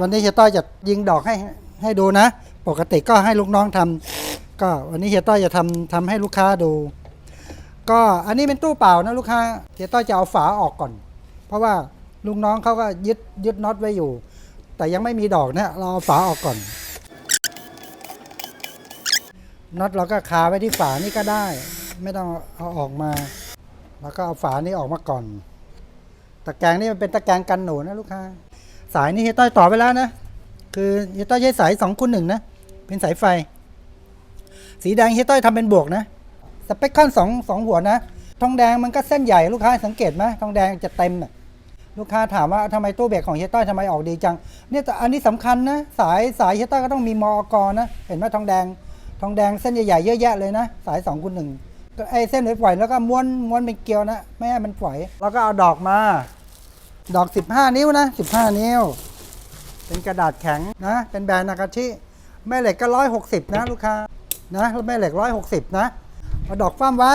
วันนี้เฮียต้อยจะยิงดอกให้ให้ดูนะ ปกติก็ให้ลูกน้องทำก็วันนี้เฮียต้อยจะทำทำให้ลูกค้าดู ก็อันนี้เป็นตู้เปล่านะลูกค้าเฮียต้อยจะเอาฝาออกก่อน เพราะว่าลูกน้องเขาก็ยึดยึดน็อตไว้อยู่ แต่ยังไม่มีดอกนะเราเอาฝาออกก่อนน็อตเราก็คาไว้ที่ฝานี่ก็ได้ ไม่ต้องเอาออกมา แล้วก็เอาฝานี้ออกมาก่อน ตะแกรงนี่มันเป็นตะแกรงกันหนูนะลูกค้า สายนี่เฮียต้อยต่อไปแล้วนะ คือเฮียต้อยใช้สายสองคูณหนึ่งนะ เป็นสายไฟ สีแดงเฮียต้อยทำเป็นบวกนะ สเปคคอนสองสองหัวนะ ทองแดงมันก็เส้นใหญ่ลูกค้าสังเกตไหมทองแดงจะเต็มนะลูกค้าถามว่าทำไมตู้เบรกของเฮียต้อยทำไมออกดีจัง เนี่ยแต่อันนี้สำคัญนะ สายสายเฮียต้อยก็ต้องมีมอกนะ เห็นไหมทองแดง ทองแดงเส้นใหญ่ๆเยอะแยะเลยนะ สายสองคูณหนึ่งไอ้เส้นฝอยๆแล้วก็ม้วนม้วนเป็นเกลียวนะ ไม่ให้มันฝอยแล้วก็เอาดอกมา ดอก 15 นิ้วนะ 15 นิ้ว เป็นกระดาษแข็งนะ เป็นแบรนด์นากาชิ แม่เหล็กก็ 160 นะลูกค้า นะแม่เหล็ก 160 นะเอาดอกฟ้ามไว้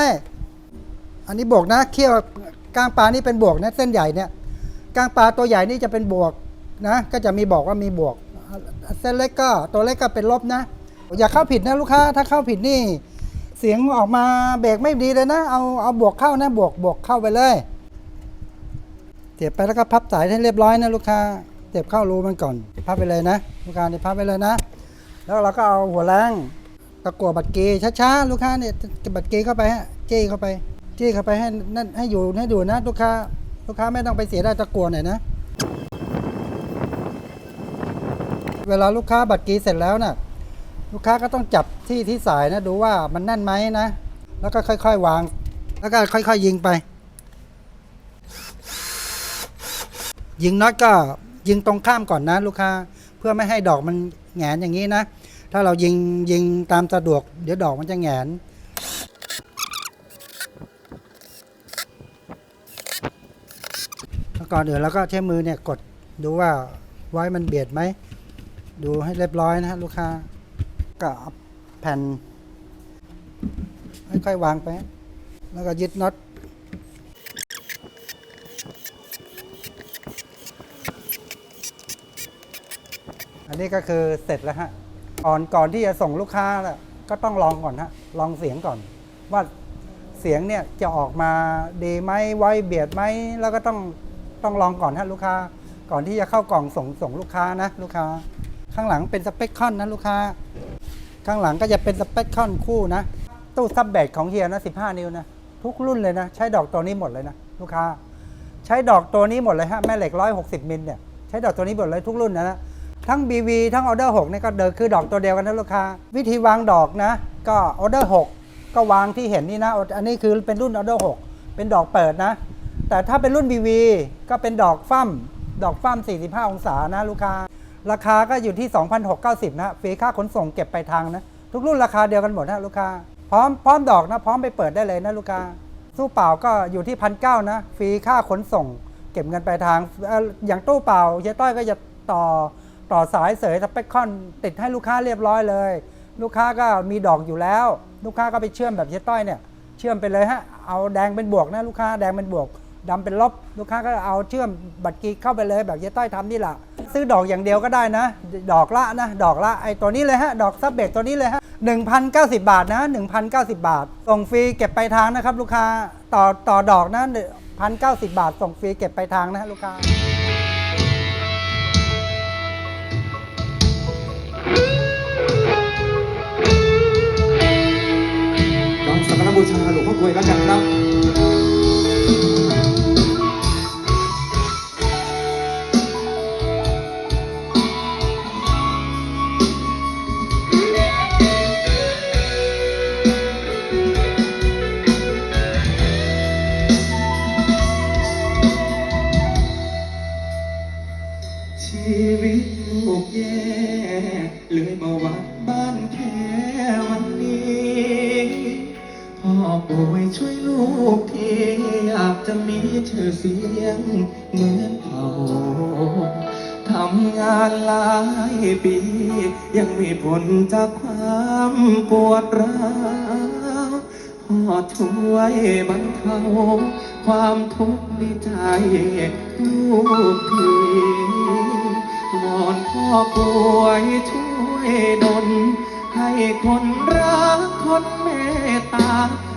อันนี้บวกนะ เขี้ยวกลางปลานี่เป็นบวกนะ เส้นใหญ่เนี่ย กลางปลาตัวใหญ่นี่จะเป็นบวกนะ ก็จะมีบอกว่ามีบวก เส้นเล็กก็ตัวเล็กก็เป็นลบนะ อย่าเข้าผิดนะลูกค้า ถ้าเข้าผิดนี่ เสียงออกมาเบรกไม่ดีเลยนะ เอาเอาบวกเข้านะ บวกบวกเข้าไปเลย เสียบไปแล้วก็พับสายให้เรียบร้อยนะลูกค้าเสียบเข้ารูมันก่อนพับไปเลยนะลูกค้าเนี่ยพับไปเลยนะ แล้วเราก็เอาหัวแรงตะกั่วบัตรเกย์ช้าๆลูกค้าเนี่ยบัตรเกย์เข้าไปฮะจี้เข้าไปจี้เข้าไปให้นั่นให้อยู่ให้ดูนะลูกค้าลูกค้าไม่ต้องไปเสียได้ตะกั่วหน่อยนะเวลาลูกค้าบัตรเกย์เสร็จแล้วน่ะลูกค้าก็ต้องจับที่ที่สายนะดูว่ามันแน่นไหมนะ แล้วก็ค่อย ๆ วาง แล้วก็ค่อย ๆ ยิงไป ยิงน็อตก็ยิงตรงข้ามก่อนนะลูกค้า เพื่อไม่ให้ดอกมันแหงนอย่างนี้นะ ถ้าเรายิงยิงตามสะดวก เดี๋ยวดอกมันจะแหงนแล้วก่อนอื่นเราก็ใช้มือเนี่ยกดดูว่าไว้มันเบียดไหม ดูให้เรียบร้อยนะฮะลูกค้าก็แผ่นค่อยๆวางไป แล้วก็ยึดน็อต นนี้ก็คือเสร็จแล้วฮะก่อนก่อนที่จะส่งลูกค้าก็ต้องลองก่อนฮะลองเสียงก่อน ว่าเสียงเนี่ยจะออกมาดีไหมไวเบียดไหมแล้วก็ต้องต้องลองก่อนฮะลูกค้า ก่อนที่จะเข้ากล่องส่งส่งลูกค้านะลูกค้า ข้างหลังเป็นสเปคคอนนะลูกค้า ข้างหลังก็จะเป็นสเปคคอนคู่นะ ตู้ซับแบตของเฮียนะ15 นิ้วนะทุกรุ่นเลยนะ ใช้ดอกตัวนี้หมดเลยนะลูกค้า ใช้ดอกตัวนี้หมดเลยฮะแม่เหล็ก 160มิลเนี่ยใช้ดอกตัวนี้หมดเลยทุกรุ่นนะนะ ทั้ง BV ทั้งออเดอร์6เนี่ยก็เดินคือดอกตัวเดียวกันนะลูกค้า วิธีวางดอกนะ ก็ออเดอร์6ก็วางที่เห็นนี่นะ อันนี้คือเป็นรุ่นออเดอร์6เป็นดอกเปิดนะ แต่ถ้าเป็นรุ่น BV ก็เป็นดอกฟั่มดอกฟั่ม 45 องศานะลูกค้า ราคาก็อยู่ที่ 2,690 นะฟรีค่าขนส่งเก็บไปทางนะ ทุกรุ่นราคาเดียวกันหมดนะลูกค้า พร้อมพร้อมดอกนะ พร้อมไปเปิดได้เลยนะลูกค้า ตู้เปล่าก็อยู่ที่พันเนะ ฟรีค่าขนส่ง เก็บเงินไปทางเอ่ออย่างตู้เปล่าเฮียต้อยก็จะต่อ ต่อสายเสยสเปคคอน ติดให้ลูกค้าเรียบร้อยเลย ลูกค้าก็มีดอกอยู่แล้ว ลูกค้าก็ไปเชื่อมแบบเฮียต้อยเนี่ย เชื่อมไปเลยฮะ เอาแดงเป็นบวกนะลูกค้าแดงเป็นบวกดำเป็นลบ ลูกค้าก็เอาเชื่อมบัตรกีเข้าไปเลยแบบเฮียต้อยทำนี่แหละซื้อดอกอย่างเดียวก็ได้นะ ดอกละนะ ดอกละไอตัวนี้เลยฮะ ดอกซับเบตตัวนี้เลยฮะ1,090 บาทนะ1,090 บาท ส่งฟรีเก็บไปทางนะครับ ลูกค้าต่อต่อดอกนะ1,090 บาท ส่งฟรีเก็บไปทางนะฮะลูกค้า น้องสักการะบูชาหล ป่วยช่วยลูกทีอยากจะมีชื่อเสียงเหมือนเขาทำงานหลายปี ยังมีผลจากความปวดร้าวพ่อช่วยบรรเทาความทุกข์ในใจลูกทีวอนพ่อป่วยช่วยดลให้คนรักคนเมตตา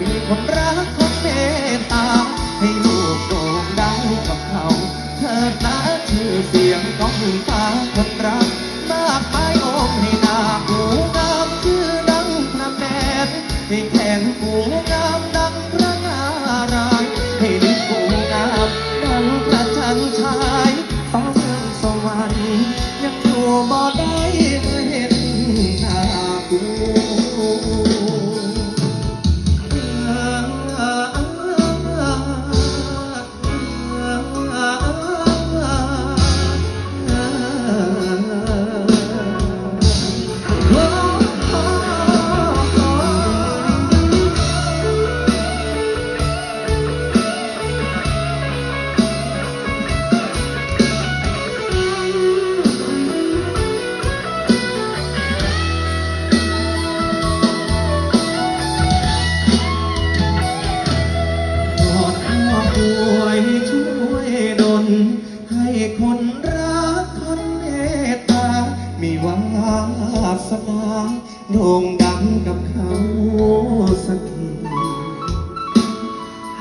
มีคนรักคนเมตตา ให้ลูกโด่งดังกับเขาเถิดนะชื่อเสียงของฟ้าคนรักมากมายโอมให้นาหูงามชื่อดังพระแม่ให้แข่งหูงามดังพระนารายณ์ให้ลิหูงามดังพระจันทร์ชายฟ้าเมืองสวรรค์ คนรักคนเมตตา มีวาสนาโด่งดังกับเขาสักที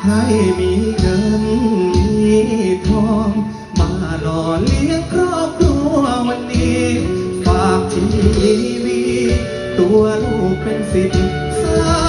ให้มีเงินมีทองมาหล่อเลี้ยงครอบครัววันนี้ ฝากชีวิตตัวลูกเป็นสิทธิ์